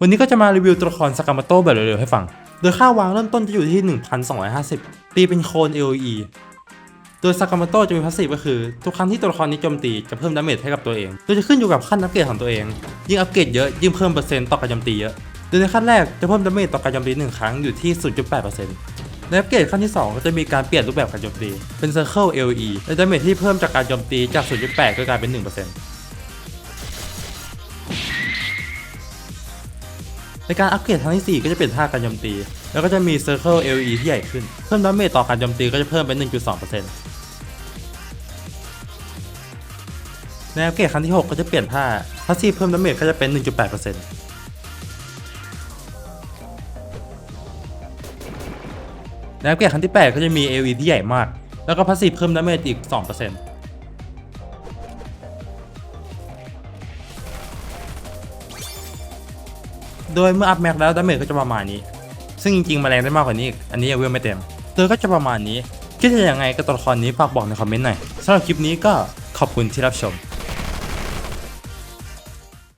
วันนี้ก็จะมารีวิวตัวละครสากามาโตแบบเร็วๆให้ฟัง โดยค่าวางเริ่มต้นจะอยู่ที่ 1,250 ตีเป็นโคน AOE โดยสากามาโตจะมีพาสซีฟก็คือ ทุกครั้งที่ตัวละครนี้โจมตีจะเพิ่มดาเมจให้กับตัวเอง โดยจะขึ้นอยู่กับขั้นอัปเกรดของตัวเอง ยิ่งอัปเกรดเยอะยิ่งเพิ่มเปอร์เซ็นต์ต่อการโจมตีเยอะ โดยในขั้นแรกจะเพิ่มดาเมจต่อการโจมตีหนึ่งครั้งอยู่ที่ 0.8%ในอัปเกรดขั้นที่ 2 ก็จะมีการเปลี่ยนรูปแบบการโจมตีเป็น Circle AOE และดาเมจที่เพิ่มจากการโจมตีจาก 0.8 ก็กลายเป็น 1% ในการอัปเกรดครั้งที่ 4 ก็จะเปลี่ยนท่าการโจมตี แล้วก็จะมี Circle AOE ที่ใหญ่ขึ้น เพิ่มดาเมจต่อการโจมตีก็จะเพิ่มเป็น 1.2%ในอัปเกรดครั้งที่ 6 ก็จะเปลี่ยนท่าพาสซีฟเพิ่มดาเมจก็จะเป็น 1.8%ในอัปเกรดครั้งที่ 8 ก็จะมี AOE ที่ใหญ่มาก แล้วก็พาสซีฟเพิ่มดาเมจอีก 2% โดยเมื่ออัพแม็กแล้วดาเมจก็จะประมาณนี้ ซึ่งจริงๆมาแรงได้มากกว่านี้ อันนี้ยังเวลไม่เต็ม โดยก็จะประมาณนี้ คิดเห็นยังไงกับตัวละครนี้ฝากบอกในคอมเมนต์หน่อยสำหรับคลิปนี้ก็ขอบคุณที่รับชม